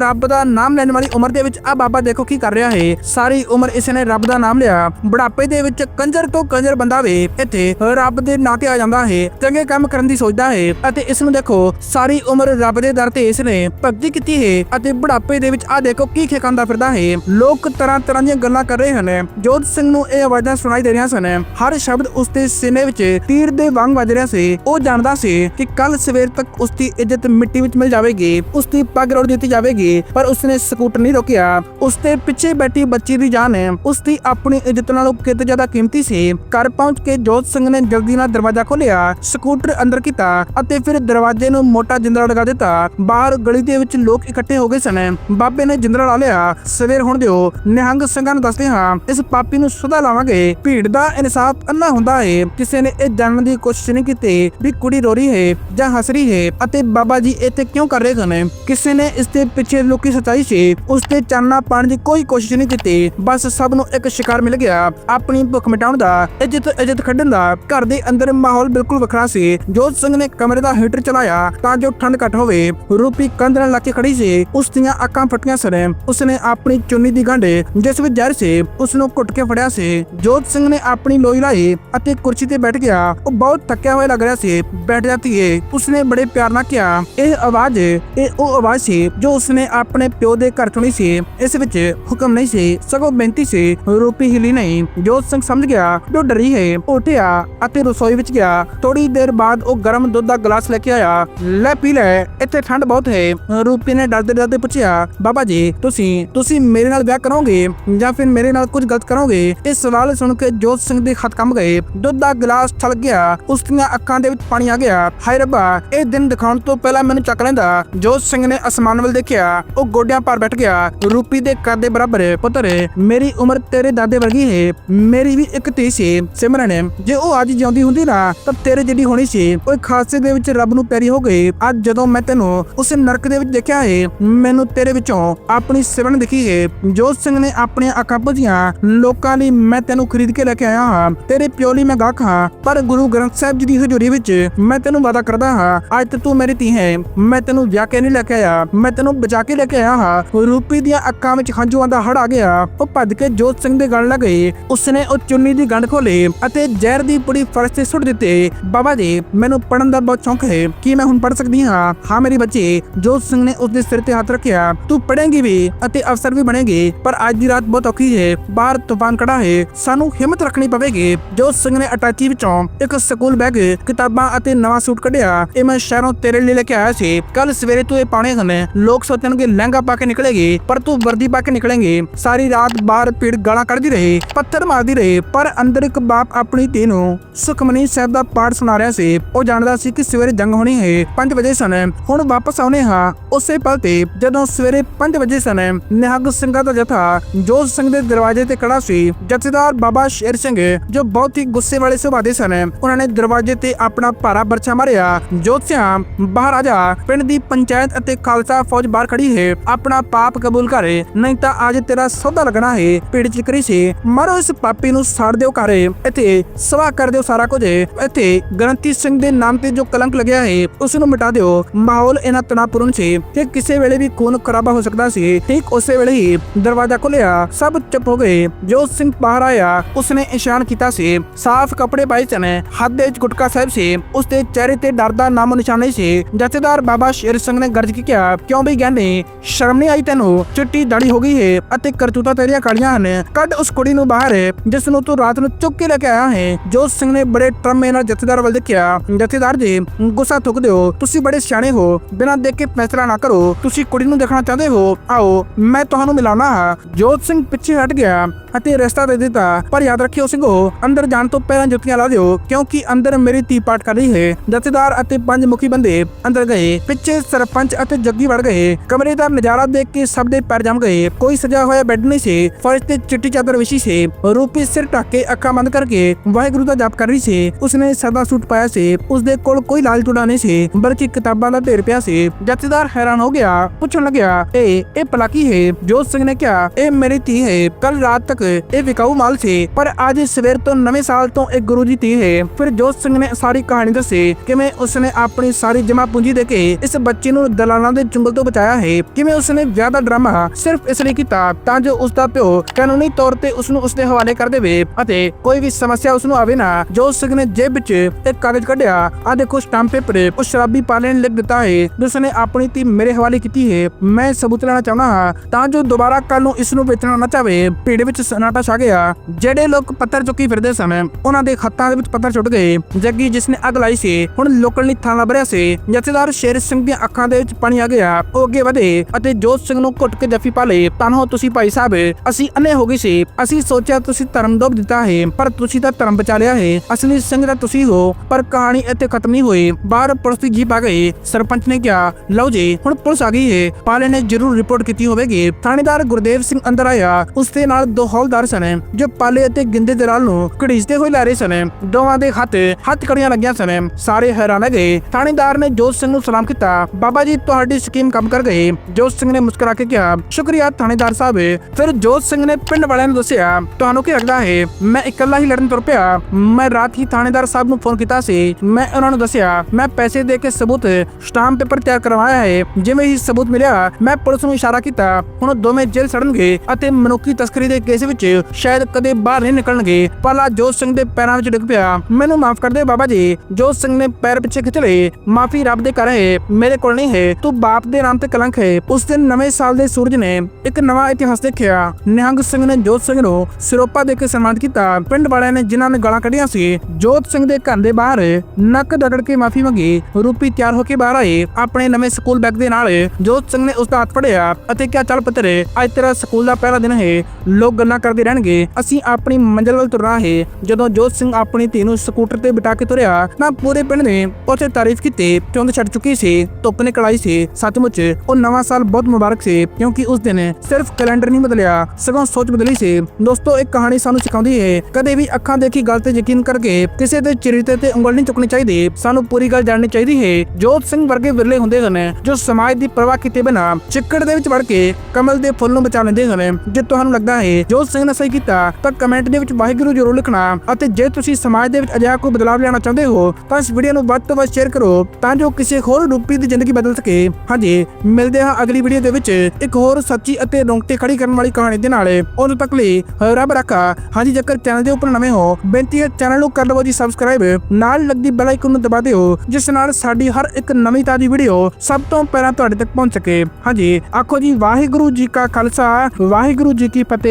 ਰੱਬ ਦਾ ਨਾਮ ਲੈਣ ਵਾਲੀ ਉਮਰ ਦੇ ਵਿੱਚ ਆ ਬਾਬਾ ਦੇਖੋ ਕੀ ਕਰ ਰਿਹਾ ਹੈ। ਸਾਰੀ ਉਮਰ ਇਸ ਨੇ ਰੱਬ ਦਾ ਨਾਮ ਲਿਆ। ਬੁਢਾਪੇ ਦੇ ਵਿੱਚ ਕੰਜਰ ਤੋਂ ਕੰਜਰ ਬੰਦਾ ਵੇ। ਇੱਥੇ ਰੱਬ ਦੇ ਨਾਂ ਤੇ ਆ ਜਾਂਦਾ ਹੈ। ਚੰਗੇ ਕੰਮ ਕਰਨ ਦੀ ਸੋਚਦਾ ਹੈ ਅਤੇ ਇਸ ਨੂੰ ਦੇਖੋ, ਸਾਰੀ ਉਮਰ ਰੱਬ ਦੇ ਦਰ ਤੇ ਇਸ ਨੇ ਭਗਤੀ ਕੀਤੀ ਹੈ ਅਤੇ ਬੁਢਾਪੇ ਦੇ ਵਿੱਚ ਆ ਦੇਖੋ ਕੀ ਖੇਕਾਂਦਾ ਫਿਰਦਾ ਹੈ। ਲੋਕ ਤਰ੍ਹਾਂ ਤਰ੍ਹਾਂ ਦੀਆਂ ਗੱਲਾਂ ਕਰ ਰਹੇ ਹਨ। ਜੋਤ ਸਿੰਘ ਨੂੰ ਇਹ ਆਵਾਜ਼ਾਂ ਸੁਣਾਈ ਦੇ ਰਹੀਆਂ ਸਨ। ਹਰ ਸ਼ਬਦ ਉਸ ਦੇ ਸੀਨੇ ਵਿੱਚ ਤੀਰ ਦੇ ਵਾਂਗ ਵੱਜ ਰਿਹਾ ਸੀ। ਉਹ ਜਾਣਦਾ ਸੀ ਕਿ ਕੱਲ ਸਵੇਰ ਤੱਕ ਉਸ ਦੀ ਇੱਜ਼ਤ ਮਿੱਟੀ ਵਿੱਚ ਮਿਲ ਜਾਵੇਗੀ ਉਸ ਦੀ ਪੱਗ ਰੋੜ ਦਿੱਤੀ ਜਾਵੇਗੀ, ਪਰ ਉਸਨੇ ਸਕੂਟਰ ਨਹੀਂ ਰੋਕਿਆ। ਉਸ ਦੇ ਪਿੱਛੇ ਬੈਠੀ ਬੱਚੀ ਦੀ ਜਾਨ ਉਸ ਦੀ ਆਪਣੀ ਇੱਜ਼ਤ ਨਾਲੋਂ ਕਿਤੇ ਜ਼ਿਆਦਾ ਕੀਮਤੀ ਸੀ। ਘਰ ਪਹੁੰਚ ਕੇ ਜੋਤ ਸਿੰਘ ਨੇ ਜਲਦੀ ਨਾਲ ਦਰਵਾਜ਼ਾ ਖੋਲ੍ਹਿਆ, ਸਕੂਟਰ ਅੰਦਰ ਕੀਤਾ ਅਤੇ ਫਿਰ ਦਰਵਾਜ਼ੇ ਨੂੰ ਮੋਟਾ ਜਿੰਦਰਾ ਲਗਾ ਦਿੱਤਾ। ਬਾਹਰ ਗਲੀ ਦੇ ਵਿੱਚ ਲੋਕ ਇਕੱਠੇ ਹੋ ਗਏ ਸਨ। ਬਾਬੇ ਨੇ ਜਿੰਦਰਾ ਲਾ ਲਿਆ। ਸਵੇਰ ਹੋਣ ਦਿਓ, ਨਿਹੰਗ ਸਿੰਘਾਂ ਨੂੰ ਦੱਸਦੇ ਹਾਂ, ਇਸ ਪਾਪੀ ਨੂੰ ਸਦਾ ਲਾਵਾਂਗੇ। ਭੀੜ ਦਾ ਇਨਸਾਫ ਅੰਨਾ ਹੁੰਦਾ ਹੈ ਕਿਸੇ ਨੇ ਇਹ ਜਾਣਨ ਦੀ ਕੋਸ਼ਿਸ਼ ਨਹੀਂ ਕੀਤੀ ਵੀ ਕੁੜੀ ਰੋ ਰਹੀ ਹੈ ਜਾਂ ਹੱਸ ਰਹੀ ਹੈ ਅਤੇ ਬਾਬਾ ਜੀ ਇੱਥੇ ਕਿਉਂ ਕਰ ਰਹੇ ਸਨ? ਕਿਸੇ ਨੇ ਇਸ ਦੇ ਪਿੱਛੇ ਲੋਕੀ ਸੱਚਾਈ ਸੀ। ਉਸ ਤੇ ਚਾਨਣਾ ਪਾਉਣ ਦੀ ਕੋਈ ਕੋਸ਼ਿਸ਼ ਨਹੀਂ ਕੀਤੀ। ਬਸ ਸਭ ਨੂੰ ਇੱਕ ਸ਼ਿਕਾਰ ਮਿਲ ਗਿਆ। ਆਪਣੀ ਭੁੱਖ ਮਿਟਾਉਣ ਦਾ, ਇੱਜ਼ਤ ਇੱਜ਼ਤ ਕੱਢਣ ਦਾ ਘਰ ਦੇ ਅੰਦਰ ਮਾਹੌਲ ਬਿਲਕੁਲ ਵੱਖਰਾ ਸੀ। ਜੋਤ ਸਿੰਘ ਨੇ ਕਮਰੇ ਦਾ ਹੀਟਰ ਚਲਾਇਆ ਤਾਂ ਜੋ ਠੰਡ ਘੱਟ ਹੋਵੇ। ਰੂਪੀ ਕੰਧ ਨਾਲ ਲਾ ਕੇ ਖੜੀ ਸੀ। ਉਸ ਦੀਆਂ ਅੱਖਾਂ ਫਟੀਆਂ ਸਨ। ਉਸਨੇ ਆਪਣੀ ਚੁੰਨੀ ਦੀ ਗੰਢ, ਜਿਸ ਵਿੱਚ ਜ਼ਹਿਰ ਸੀ, ਉਸ ਨੂੰ ਘੁੱਟ ਕੇ ਫੜਿਆ ਸੀ। ਜੋਤ ਸਿੰਘ ਨੇ ਆਪਣੀ ਲੋਈ ਲਾਈ ਅਤੇ ਕੁਰਸੀ ਤੇ ਬੈਠ ਗਿਆ। ਉਹ ਬਹੁਤ ਥੱਕਿਆ ਹੋਇਆ ਲੱਗ ਰਿਹਾ ਸੀ। ਬੈਠ ਜਾਂਦੀ ਏ। ਉਸਨੇ ਬੜੇ ਪਿਆਰ ਨਾਲ ਕਿਹਾ, ਇਹ ਆਵਾਜ਼, ਇਹ ਉਹ ਆਵਾਜ਼ ਸੀ ਜੋ ਉਸਨੇ ਆਪਣੇ ਪਿਓ ਦੇ ਘਰ ਸੁਣੀ ਸੀ। ਇਸ ਵਿੱਚ ਹੁਕਮ ਨਹੀਂ ਸੀ, ਸਗੋਂ ਬੇਨਤੀ ਸੀ, ਰੂਪੀ ਹਿਲੀ ਨਹੀਂ ਜੋਤ ਸਿੰਘ ਸਮਝ ਗਿਆ, ਜੋ ਡਰੀ ਹੈ, ਉੱਠਿਆ ਅਤੇ ਰਸੋਈ ਵਿੱਚ ਗਿਆ। ਥੋੜੀ ਦੇਰ ਬਾਅਦ ਉਹ ਗਰਮ ਦੁੱਧ ਦਾ ਗਲਾਸ ਲੈ ਕੇ ਆਇਆ। ਲੈ ਪੀ ਲੈ, ਇੱਥੇ ਠੰਡ ਬਹੁਤ ਹੈ। ਰੂਪੀ ਨੇ ਡਰਦੇ ਡਰਦੇ ਪੁੱਛਿਆ, ਬਾਬਾ ਜੀ, ਤੁਸੀਂ ਤੁਸੀਂ ਮੇਰੇ ਨਾਲ ਵਿਆਹ ਕਰੋਗੇ ਜਾਂ ਫਿਰ ਮੇਰੇ ਨਾਲ ਕੁਝ ਗਲਤ ਕਰੋਗੇ? ਇਹ ਸਵਾਲ ਸੁਣ ਕੇ ਜੋਤ ਸਿੰਘ ਦੇ ਖਤ ਕੰਬ ਗਏ। ਦੁੱਧ ਦਾ ਗਲਾਸ ਛਲ ਗਿਆ। ਉਸ ਦੀਆਂ ਅੱਖਾਂ ਦੇ ਵਿੱਚ ਪਾਣੀ ਆ ਗਿਆ। ਹਾਏ ਰੱਬਾ, ਇਹ ਦਿਨ ਦਿਖਾਉਣ ਤੋਂ ਪਹਿਲਾਂ ਮੈਨੂੰ ਚੱਕ ਲੈਂਦਾ। ਜੋਤ ਸਿੰਘ ਨੇ ਅਸਮਾਨ ਵੱਲ ਦੇਖਿਆ। ਉਹ ਗੋਡਿਆਂ ਪਰ ਬੈਠ ਗਿਆ। ਰੂਪੀ ਦੇ ਕੱਦ ਦੇ ਬਰਾਬਰ, ਪੁੱਤਰ, ਮੇਰੀ ਉਮਰ ਤੇਰੇ ਦਾਦੇ ਵਰਗੀ ਹੈ। ਮੇਰੀ ਵੀ ਇੱਕ ਧੀ ਸੀ, ਸਿਮਰਨ। ਜੇ ਉਹ ਅੱਜ ਜਿਉਂਦੀ ਹੁੰਦੀ ਨਾ, ਤਾਂ ਤੇਰੇ ਜਿਹੜੀ ਹੋਣੀ ਸੀ, ਉਹ ਖਾਸੇ ਦੇ ਵਿੱਚ ਰੱਬ ਨੂੰ ਪੈਰੀ ਹੋ ਗਈ। ਅੱਜ ਜਦੋਂ ਮੈਂ ਤੈਨੂੰ ਉਸ ਨਰਕ ਦੇ ਵਿੱਚ ਦੇਖਿਆ ਹੈ, ਮੈਨੂੰ ਤੇਰੇ ਵਿੱਚੋਂ ਆਪਣੀ ਸਿਮਰਨ ਦਿਖੀ ਹੈ। ਜੋਤ ਸਿੰਘ ਨੇ ਆਪਣੀਆਂ ਅੱਖਾਂ ਪੁੱਜੀਆਂ। ਲੋਕਾਂ ਲਈ ਮੈਂ ਤੈਨੂੰ ਖਰੀਦ ਕੇ ਲੈ ਕੇ ਆਇਆ ਹਾਂ। ਤੇਰੇ ਪਿਓ ਲਈ ਮੈਂ ਗਾਹਕ ਹਾਂ। ਪਰ ਗੁਰੂ ਗ੍ਰੰਥ ਸਾਹਿਬ ਜੀ ਦੀ ਹਜ਼ੂਰੀ ਵਿੱਚ ਮੈਂ ਤੈਨੂੰ ਵਾਦਾ ਕਰਦਾ ਹਾਂ, ਅੱਜ ਤੇ ਤੂੰ ਮੇਰੀ ਧੀ ਹੈ। ਮੈਂ ਤੈਨੂੰ ਵਿਆਹ ਕੇ ਨਹੀਂ ਲੈ ਕੇ ਆਇਆ। ਮੈਂ ਤੈਨੂੰ ਬਚਾ ਕੇ ਲੈ ਕੇ ਆਇਆ ਹਾਂ। ਰੂਪੀ ਦੀਆਂ ਅੱਖਾਂ ਵਿੱਚ ਹੰਝੂਆਂ ਦਾ ਹੜ ਆ ਗਿਆ। ਉਹ ਭੱਜ ਕੇ ਜੋਤ ਸਿੰਘ ਦੇ ਗਲ ਲੱਗ ਗਈ ਉਸਨੇ ਉਹ ਚੁੰਨੀ ਦੀ ਗੰਢ ਖੋਲੀ ਅਤੇ ਜ਼ਹਿਰ ਦੀ ਪੁੜੀ ਫਰਸ਼ ਤੇ ਸੁੱਟ ਦਿੱਤੀ। ਬਾਬਾ ਜੀ, ਮੈਨੂੰ ਪੜਨ ਦਾ ਬਹੁਤ ਸ਼ੌਂਕ ਹੈ। ਕੀ ਮੈਂ ਹੁਣ ਪੜ ਸਕਦੀ ਹਾਂ? ਹਾਂ ਮੇਰੀ ਬੱਚੀ, ਜੋਤ ਸਿੰਘ ਨੇ ਉਸ ਦੇ ਸਿਰ ਤੇ ਹੱਥ ਰੱਖਿਆ। ਤੂੰ ਪੜੇਂਗੀ ਵੀ ਅਤੇ ਅਫਸਰ ਵੀ ਬਣੇਗੀ, ਪਰ ਅੱਜ ਦੀ ਰਾਤ ਬਹੁਤ ਔਖੀ ਹੈ। ਬਾਹਰ ਤੂਫਾਨ ਖੜਾ ਹੈ। ਸਾਨੂੰ ਹਿੰਮਤ ਰੱਖਣੀ ਪਵੇਗੀ। ਜੋਤ ਸਿੰਘ ਨੇ ਅਟਾਚੀ ਵਿੱਚੋਂ ਇੱਕ ਸਕੂਲ ਬੈਗ, ਕਿਤਾਬਾਂ ਅਤੇ ਨਵਾਂ ਸੂਟ ਕੱਢਿਆ। ਇਹ ਮੈਂ ਸ਼ਹਿਰੋਂ ਤੇਰੇ ਲਈ ਲੈ ਕੇ ਆਇਆ ਸੀ। ਕੱਲ ਸਵੇਰੇ ਤੂੰ ਇਹ ਪਾਣੇ ਹਨ ਲੋਕ ਸੋਚਣਗੇ ਲਹਿੰਗਾ ਪਾ ਕੇ ਨਿਕਲੇਗੀ, ਪਰ ਤੂੰ ਵਰਦੀ ਪਾ ਕੇ ਨਿਕਲੇਂਗੀ। ਸਾਰੀ ਰਾਤ ਬਾਹਰ ਪੀੜ ਗਾਲਾਂ ਕੱਢਦੀ ਰਹੀ, ਪੱਥਰ ਮਾਰਦੀ ਰਹੀ, ਪਰ ਅੰਦਰ ਇੱਕ ਬਾਪ ਆਪਣੀ ਧੀ ਨੂੰ ਸੁਖਮਨੀ ਸਾਹਿਬ ਦਾ ਪਾਠ ਸੁਣਾ ਰਿਹਾ ਸੀ। ਉਹ ਜਾਣਦਾ ਸੀ ਕਿ ਸਵੇਰੇ ਜੰਗ ਹੋਣੀ ਹੈ 5 ਵਜੇ ਸਨ। ਹੁਣ ਵਾਪਸ ਆਉਣੇ ਹਾਂ। ਉਸੇ ਪਲ ਤੇ ਜਦੋਂ ਸਵੇਰੇ 5 ਵਜੇ ਸਨ, ਨਿਹੰਗ ਸਿੰਘਾਂ ਦਾ ਜਥਾ ਜੋਤ ਸਿੰਘ ਦੇ ਦਰਵਾਜ਼ੇ ਤੇ ਖੜਾ ਸੀ। ਜਥੇਦਾਰ ਬਾਬਾ ਸ਼ੇਰ ਸਿੰਘ, ਜੋ ਬਹੁਤ ਹੀ ਗੁੱਸੇ ਵਾਲੇ ਸੁਭਾਅ ਦੇ ਸਨ, ਉਹਨਾਂ ਨੇ ਦਰਵਾਜ਼ੇ ਤੇ ਆਪਣਾ ਭਾਰਾ ਬਰਛਾ ਮਾਰਿਆ ਜੋਤ ਸਿਆਂ ਬਾਹਰ ਆ ਜਾ। ਪਿੰਡ ਦੀ ਪੰਚਾਇਤ ਅਤੇ ਖਾਲਸਾ ਫੌਜ ਬਾਹਰ ਖੜੀ ਹੈ। ਆਪਣਾ ਪਾਪ ਕਬੂਲ ਕਰ, ਨਹੀਂ ਤਾਂ ਅੱਜ ਤੇਰਾ ਸੌਦਾ ਲੱਗਣਾ ਹੈ। ਪੀੜ ਚਿਕਰੀ ਸੀ, ਮਾਰੋ ਇਸ ਪਾਪੀ ਨੂੰ ਸਾੜ ਦਿਓ ਘਰੇ। ਇੱਥੇ ਸਵਾ ਕਰ ਦਿਓ ਸਾਰਾ ਕੁਝ। ਇੱਥੇ ਗ੍ਰੰਥੀ ਸਿੰਘ ਦੇ ਨਾਮ ਤੇ ਜੋ ਕਲੰਕ ਲੱਗਿਆ ਹੈ ਉਸ ਨੂੰ ਮਿਟਾ ਦਿਓ। ਮਾਹੌਲ ਇਹਨਾਂ ਤਣਾਪੂਰਨ ਸੀ ਕਿ ਕਿਸੇ ਵੇਲੇ ਵੀ ਖੂਨ ਖਰਾਬਾ ਹੋ ਸਕਦਾ ਸੀ। ਠੀਕ ਉਸੇ ਵੇਲੇ ਹੀ ਦਰਵਾਜ਼ਾ ਖੁੱਲਿਆ ਸਭ ਚੁੱਪ ਹੋ ਗਏ। ਜੋਤ ਸਿੰਘ ਬਾਹਰ ਆਇਆ, ਉਸਨੇ ਇਸ਼ਾਨ ਕੀਤਾ ਸੀ। ਸਾਫ਼ ਕੱਪੜੇ ਪਾਏ ਸਨ। ਹੱਥ ਦੇ ਵਿੱਚ ਗੁਟਕਾ ਸਾਹਿਬ ਸੀ। ਉਸ ਦੇ ਚਿਹਰੇ ਤੇ ਡਰ ਦਾ ਨਾਮੋ ਨਿਸ਼ਾਨ ਨਹੀਂ ਸੀ। ਜਥੇਦਾਰ ਬਾਬਾ ਸ਼ੇਰ ਸਿੰਘ ਨੇ ਗਰਜ ਕੇ ਕਿਹਾ ਕਿਉਂ ਬਈ ਗਹਿਣੇ ਸ਼ਰਮ ਨਹੀਂ ਆਈ ਤੈਨੂੰ? ਚਿੱਟੀ ਦਾੜੀ ਹੋ ਗਈ ਹੈ ਅਤੇ ਕਰਤੂਤਾ ਤੇਰੀਆਂ ਕਾਲੀਆਂ ਹਨ। ਕੱਢ ਉਸ ਕੁੜੀ ਨੂੰ ਬਾਹਰ ਜਿਸ ਨੂੰ ਤੂੰ ਰਾਤ ਨੂੰ ਚੁੱਕ ਕੇ ਲੈ ਕੇ ਆਇਆ ਹੈ। ਜੋਤ ਸਿੰਘ ਨੇ ਬੜੇ ਟਰਮੇ ਨਾਲ ਜਥੇਦਾਰ ਵੱਲ ਦੇਖਿਆ। ਜਥੇਦਾਰ ਜੀ, ਗੁੱਸਾ ਥੁੱਕ ਦਿਓ। ਤੁਸੀਂ ਬੜੇ ਸਿਆਣੇ ਹੋ। ਬਿਨਾਂ ਦੇਖ ਕੇ ਫੈਸਲਾ ਨਾ ਕਰੋ। ਤੁਸੀਂ ਕੁੜੀ ਨੂੰ ਦੇਖਣਾ ਚਾਹੁੰਦੇ ਹੋ। ਆਓ, ਮੈਂ ਤੁਹਾਨੂੰ ਮਿਲਾਉਣਾ ਹਾਂ ਜੋਤ ਸਿੰਘ ਪਿੱਛੇ ਹਟ ਗਿਆ ਅਤੇ ਰਸਤਾ ਦੇ ਦਿੱਤਾ। ਪਰ ਯਾਦ ਰੱਖਿਓ ਸਿੰਘੋ, ਅੰਦਰ ਜਾਣ ਤੋਂ ਪਹਿਲਾਂ ਜੁੱਤੀਆਂ ਲਾ ਦਿਓ, ਕਿਉਂਕਿ ਅੰਦਰ ਮੇਰੀ ਧੀ ਪਾਠ ਕਰ ਰਹੀ ਹੈ ਜਥੇਦਾਰ ਅਤੇ ਪੰਜ ਮੁਖੀ ਬੰਦੇ ਅੰਦਰ ਗਏ। ਪਿੱਛੇ ਸਰਪੰਚ ਅਤੇ ਜੱਗੀ ਵੜ ਗਏ। ਕਮਰੇ ਦਾ ਨਜ਼ਾਰਾ ਦੇਖ ਕੇ ਸਭ ਦੇ ਪੈਰ ਜੰਮ ਗਏ। ਕੋਈ ਸਜਾ ਹੋਇਆ ਬੈੱਡ ਨਹੀਂ ਸੀ। ਫਰਸ਼ ਤੇ ਚਿੱਟੀ ਚਾਦਰ ਵਿਛੀ ਸੀ। ਰੂਪੀ ਸਿਰ ਢੱਕ ਕੇ ਅੱਖਾਂ ਬੰਦ ਕਰਕੇ ਵਾਹਿਗੁਰੂ ਦਾ ਜਪ ਕਰ ਰਹੀ ਸੀ। ਉਸਨੇ ਸਦਾ ਸੂਟ ਪਾਇਆ ਸੀ। ਉਸਦੇ ਕੋਲ ਕੋਈ ਲਾਲ ਟੁੜਾ ਨਹੀਂ ਸੀ, ਬਲਕਿ ਕਿਤਾਬਾਂ ਦਾ ਢੇਰ ਪਿਆ ਸੀ। ਜਥੇਦਾਰ ਹੈਰਾਨ ਹੋ ਗਿਆ। ਪੁੱਛਣ ਲੱਗਿਆ ਇਹ ਇਹ ਭਲਾ ਹੈ? ਜੋਤ ਸਿੰਘ ਨੇ ਕਿਹਾ, ਇਹ ਮੇਰੀ ਧੀ ਹੈ। ਕੱਲ ਰਾਤ ਤੱਕ ਇਹ ਵਿਕਾਊ ਮਾਲ ਸੀ, ਪਰ ਅੱਜ ਸਵੇਰ ਤੋਂ ਨਵੇਂ ਸਾਲ ਤੋਂ ਇਹ ਗੁਰੂ ਦੀ ਧੀ ਹੈ। ਫਿਰ ਜੋਤ ਸਿੰਘ ਨੇ ਸਾਰੀ ਕਹਾਣੀ ਦੱਸੀ ਕਿਵੇਂ ਉਸਨੇ ਆਪਣੀ ਸਾਰੀ ਜਮਾ ਪੂੰਜੀ ਦੇ ਕੇ ਇਸ ਬੱਚੇ ਨੂੰ ਦਲਾਲਾਂ ਦੇ ਚੁੰਗਲ ਤੋਂ ਬਚਾਇਆ ਹੈ, ਕਿਵੇਂ ਉਸਨੇ ਜ਼ਿਆਦਾ ਡਰਾਮਾ ਸਿਰਫ ਇਸ ਲਈ ਕੀਤਾ ਤਾਂ ਜੋ ਉਸ ਦਾ ਪਿਓ ਕਾਨੂੰਨੀ ਤੌਰ ਤੇ ਉਸ ਨੂੰ ਉਸਦੇ ਹਵਾਲੇ ਕਰ ਦੇਵੇ ਅਤੇ ਕੋਈ ਵੀ ਸਮੱਸਿਆ ਉਸ ਨੂੰ ਆਵੇ ਨਾ ਜੋਤ ਸਿੰਘ ਨੇ ਜੇਬ ਵਿੱਚ ਇੱਕ ਕਾਗਜ਼ ਕੱਢਿਆ ਆ ਦੇਖੋ ਸਟੈਂਪ ਪੇਪਰ ਉਸ ਸ਼ਰਾਬੀ ਪਾਲੇ ਨੇ ਲਿਖ ਦਿੱਤਾ ਹੈ ਜਿਸ ਨੇ ਆਪਣੀ ਧੀ ਮੇਰੇ ਹਵਾਲੇ ਕੀਤੀ ਹੈ, ਮੈਂ ਸਬੂਤ ਲੈਣਾ ਚਾਹੁੰਦਾ ਹਾਂ, ਤਾਂ ਜੋ ਦੁਬਾਰਾ ਕੱਲ ਨੂੰ ਇਸ ਨੂੰ ਵੇਚਣਾ ਨਾ ਚਾਵੇ ਭੀੜ ਵਿੱਚ ਸਨਾਟਾ ਛਾ ਗਿਆ, ਜਿਹੜੇ ਲੋਕ ਪੱਤਰ ਚੁੱਕੀ ਫਿਰਦੇ ਸਨ, ਉਹਨਾਂ ਦੇ ਖੱਤਾਂ ਦੇ ਵਿੱਚ ਪੱਤਰ ਛੁੱਟ ਗਏ, ਜੱਗੀ ਜਿਸ ਨੇ ਅੱਗ ਲਾਈ ਸੀ, ਹੁਣ ਲੋਕਲ ਲਈ ਥਾਂ ਲੱਭ ਰਿਹਾ ਸੀ। ਜਥੇਦਾਰ ਸ਼ੇਰ ਸਿੰਘ ਦੀਆਂ ਅੱਖਾਂ ਦੇ ਵਿੱਚ ਪਾਣੀ ਆ ਗਿਆ। ਉਹ ਅੱਗੇ ਵਧੇ ਅਤੇ ਜੋਤ ਸਿੰਘ ਨੂੰ ਘੁੱਟ ਕੇ ਜੱਫੀ ਪਾ ਲਏ ਤਾਨੋ ਤੁਸੀਂ ਭਾਈ ਸਾਹਿਬ, ਅਸੀਂ ਅੰਨੇ ਹੋ ਗਏ ਸੀ। ਅਸੀਂ ਸੋਚਿਆ ਤੁਸੀਂ ਧਰਮ ਦੋਗ ਦਿੱਤਾ ਹੈ, ਪਰ ਤੁਸੀਂ ਤਾਂ ਧਰਮ ਬਚਾ ਲਿਆ ਹੈ। ਅਸਲੀ ਸਿੰਘ ਦਾ ਤੁਸੀਂ ਹੋ, ਪਰ ਕਹਾਣੀ ਇੱਥੇ ਖਤਮ ਨਹੀਂ ਹੋਈ। ਬਾਹਰ ਪੁਲਿਸ ਦੀ ਜੀਪ ਆ ਗਈ। ਸਰਪੰਚ ਨੇ ਕਿਹਾ, ਲਓ ਜੀ, ਹੁਣ ਪੁਲਿਸ ਆ ਗਈ ਹੈ। ਪਾਲੇ ਨੇ ਜ਼ਰੂਰ ਰਿਪੋਰਟ ਕੀਤੀ ਹੋਵੇਗੀ। ਥਾਣੇਦਾਰ ਗੁਰਦੇਵ ਸਿੰਘ ਅੰਦਰ ਆਇਆ। ਉਸ ਦੇ ਨਾਲ ਦੋ ਹੌਲਦਾਰ ਸਨ, ਜੋ ਪਾਲੇ ਅਤੇ ਗਿੰਦੇ ਦੇ ਨੂੰ ਘੜੀਸਦੇ ਹੋਏ ਲੈ ਰਹੇ ਸਨ। ਦੋਵਾਂ ਦੇ ਹੱਥ ਹੱਥ ਕੜੀਆਂ ਲੱਗੀਆਂ ਸਨ। ਸਾਰੇ ਹੈਰਾਨ ਗਏ। ਥਾਣੇਦਾਰ ਨੇ ਜੋਤ ਸਿੰਘ ਨੂੰ ਸਲਾਮ ਕੀਤਾ। ਬਾਬਾ ਜੀ, ਤੁਹਾਡੀ ਸਕੀਮ ਕੰਮ ਕਰ ਗਈ। ਜੋਤ ਸਿੰਘ ਨੇ ਮੁਸਕਰਾ ਕੇ ਕਿਹਾ, ਸ਼ੁਕਰੀਆ ਥਾਣੇਦਾਰ ਸਾਹਿਬ। ਫਿਰ ਜੋਤ ਸਿੰਘ ਨੇ ਪਿੰਡ ਵਾਲਿਆਂ ਨੂੰ ਦੱਸਿਆ, ਤੁਹਾਨੂੰ ਕੀ ਲੱਗਦਾ ਹੈ? ਮੈਂ ਇਕੱਲਾ ਹੀ ਲੜਨ ਤੁਰ ਪਿਆ। ਮੈਂ ਰਾਤ ਹੀ ਥਾਣੇਦਾਰ ਸਾਹਿਬ ਨੂੰ ਫੋਨ ਕੀਤਾ ਸੀ। ਮੈਂ ਉਹਨਾਂ ਨੂੰ ਦੱਸਿਆ, ਮੈਂ ਪੈਸੇ ਦੇ ਕੇ ਸਬੂਤ ਸਟਾਂਪ ਪੇਪਰ ਤਿਆਰ ਕਰਵਾਇਆ ਹੈ। ਜਿਵੇਂ ਹੀ ਸਬੂਤ ਮਿਲਿਆ, ਮੈਂ ਪੁਲਿਸ ਨੂੰ ਇਸ਼ਾਰਾ ਕੀਤਾ। ਹੁਣ ਦੋਵੇਂ ਜੇਲ੍ਹ ਸੜਨਗੇ ਅਤੇ ਮਨੁੱਖੀ ਤਸਕਰੀ ਦੇ ਕੇਸ ਵਿੱਚ ਸ਼ਾਇਦ ਕਦੇ ਬਾਹਰ ਨਹੀਂ ਨਿਕਲਣਗੇ। ਪਾਲਾ ਜੋਤ ਸਿੰਘ ਦੇ ਪੈਰਾਂ ਵਿੱਚ ਡਿੱਗ ਪਿਆ। ਮੈਨੂੰ ਮਾਫ ਕਰ ਦੇ ਬਾਬਾ ਜੀ। ਜੋਤ ਸਿੰਘ ਨੇ ਪੈਰ ਪਿੱਛੇ ਖਿੱਚ ਲਏ। ਮਾਫੀ ਰੱਬ ਦੇ ਘਰ ਹੈ, ਮੇਰੇ ਕੋਲ ਨਹੀਂ ਹੈ। ਤੂੰ ਬਾਪ ਦੇ ਨਾਮ ਤੇ ਕਲੰਕ ਹੈ। ਉਸ ਦਿਨ ਨਵੇਂ ਸਾਲ ਦੇ ਸੂਰਜ ਨੇ ਇੱਕ ਨਵਾਂ ਇਤਿਹਾਸ ਦੇਖਿਆ। ਨਿਹੰਗ ਸਿੰਘ ਨੇ ਜੋਤ ਸਿੰਘ ਨੂੰ ਸਿਰੋਪਾ ਦੇ ਕੇ ਸਨਮਾਨਿਤ ਕੀਤਾ। ਪਿੰਡ ਵਾਲਿਆਂ ਨੇ ਜਿਨ੍ਹਾਂ ਨੇ ਗਾਲਾਂ ਕੱਢੀਆਂ ਸੀ, ਜੋਤ ਸਿੰਘ ਦੇ ਘਰ ਦੇ ਬਾਹਰ ਨੱਕ ਦਗੜ ਕੇ ਮਾਫੀ ਮੰਗੀ। ਰੂਪੀ ਤਿਆਰ ਹੋ ਕੇ ਬਾਹਰ ਆਏ। ਆਪਣੇ ਨਵੇਂ ਸਕੂਲ ਬੈਗ ਦੇ ਨਾਲ ਜੋਤ ਸਿੰਘ ਨੇ ਉਸ ਦਾ ਹੱਥ ਫੜਿਆ ਅਤੇ ਕਿਹਾ, ਚੱਲ ਪੁੱਤਰ, ਅੱਜ ਤੇਰਾ ਸਕੂਲ ਦਾ ਪਹਿਲਾ ਦਿਨ ਹੈ। ਲੋਕ ਗੱਲਾਂ ਕਰਦੇ ਰਹਿਣਗੇ। ਅਸੀਂ ਆਪਣੀ ਮੰਜ਼ਿਲ ਵੱਲ ਤੁਰਨਾ ਹੈ। ਜਦੋਂ ਜੋਤ ਸਿੰਘ ਆਪਣੀ ਧੀ ਨੂੰ ਸਕੂਟਰ ਤੇ ਬਿਠਾ ਕੇ ਤੁਰਿਆ ਤਾਂ ਪੂਰੇ ਪਿੰਡ ਨੇ ਉਸੇ ਤਾਰੀਫ ਕੀਤੀ ਚੁੰਦ ਛੱਡ ਚੁੱਕੀ ਸੀ, ਧੁੱਪ ਨੇ ਆਈ ਸੀ। ਸੱਚਮੁੱਚ ਉਹ ਨਵਾਂ ਸਾਲ ਬਹੁਤ ਮੁਬਾਰਕ ਸੀ, ਕਿਉਂਕਿ ਉਸ ਦਿਨ ਸਿਰਫ ਕੈਲੰਡਰ ਨਹੀਂ ਬਦਲਿਆ, ਸਗੋਂ ਸੋਚ ਬਦਲੀ ਸੀ। ਦੋਸਤੋ, ਇੱਕ ਕਹਾਣੀ ਸਾਨੂੰ ਸਿਖਾਉਂਦੀ ਹੈ ਕਦੇ ਵੀ ਅੱਖਾਂ ਦੇਖੀ ਗੱਲ ਤੇ ਯਕੀਨ ਕਰਕੇ ਕਿਸੇ ਦੇ ਚਰਿੱਤਰ ਤੇ ਉਂਗਲ ਨਹੀਂ ਚੁੱਕਣੀ ਚਾਹੀਦੀ। ਸਾਨੂੰ ਪੂਰੀ ਗੱਲ ਜਾਣਨੀ ਚਾਹੀਦੀ ਹੈ ਜੋਤ ਸਿੰਘ ਵਰਗੇ ਵਿਰਲੇ ਹੁੰਦੇ ਹਨ ਜੋ ਸਮਾਜ ਦੀ ਪਰਵਾਹ ਕੀਤੇ ਬਿਨਾ ਚਿੱਕੜ ਦੇ ਵਿੱਚ ਵੜ ਕੇ ਕਮਲ ਦੇ ਫੁੱਲ ਨੂੰ ਬਚਾ ਲੈਂਦੇ ਹਨ ਜੇ ਤੁਹਾਨੂੰ ਲੱਗਦਾ ਹੈ ਜੋਤ ਸਿੰਘ ਨੇ ਸਹੀ ਕੀਤਾ, ਤਾਂ ਕਮੈਂਟ ਦੇ ਵਿੱਚ ਵਾਹਿਗੁਰੂ ਜ਼ਰੂਰ ਲਿਖਣਾ ਅਤੇ ਜੇ ਤੁਸੀਂ ਸਮਾਜ ਦੇ ਵਿੱਚ ਅਜਿਹਾ ਕੋਈ ਬਦਲਾਅ ਲਿਆਉਣਾ ਚਾਹੁੰਦੇ ਹੋ ਹੋ ਤਾਂ ਇਸ ਵੀਡੀਓ ਨੂੰ ਵੱਧ ਤੋਂ ਵੱਧ ਸ਼ੇਅਰ ਕਰੋ ਤਾਂ ਜੋ ਕਿਸੇ ਹੋਰ ਰੂਪੀ ਦੀ ਜ਼ਿੰਦਗੀ ਬਦਲ ਸਕੇ। ਹਾਂਜੀ, ਮਿਲਦੇ ਹਾਂ ਅਗਲੀ ਵੀਡੀਓ ਦੇ ਵਿੱਚ ਇੱਕ ਹੋਰ ਸੱਚੀ ਅਤੇ ਰੋਂਗਟੇ ਖੜੀ ਕਰਨ ਵਾਲੀ ਕਹਾਣੀ ਦੇ ਨਾਲ। ਉਦੋਂ ਤੱਕ ਲਈ ਰੱਬ ਰੱਖਾ। ਹਾਂਜੀ, ਜੇਕਰ ਚੈਨਲ ਦੇ ਉੱਪਰ ਨਵੇਂ ਹੋ, ਬੇਨਤੀ ਹੈ ਚੈਨਲ ਨੂੰ ਕਰ ਲਵੋ ਜੀ ਸਬਸਕ੍ਰਾਈਬ ਨਾਲ ਲੱਗਦੀ ਬੈਲ ਆਈਕਨ ਨੂੰ ਦਬਾ ਦਿਓ, ਜਿਸ ਨਾਲ ਸਾਡੀ ਹਰ ਇੱਕ ਨਵੀਂ ਤਾਜ਼ੀ ਵੀਡੀਓ ਸਭ ਤੋਂ ਪਹਿਲਾਂ ਤੁਹਾਡੇ ਤੱਕ ਪਹੁੰਚ ਸਕੇ। ਹਾਂਜੀ, ਆਖੋ ਜੀ, ਵਾਹਿਗੁਰੂ ਜੀ ਕਾ ਖਾਲਸਾ, ਵਾਹਿਗੁਰੂ ਜੀ ਕੀ ਫਤਿਹ।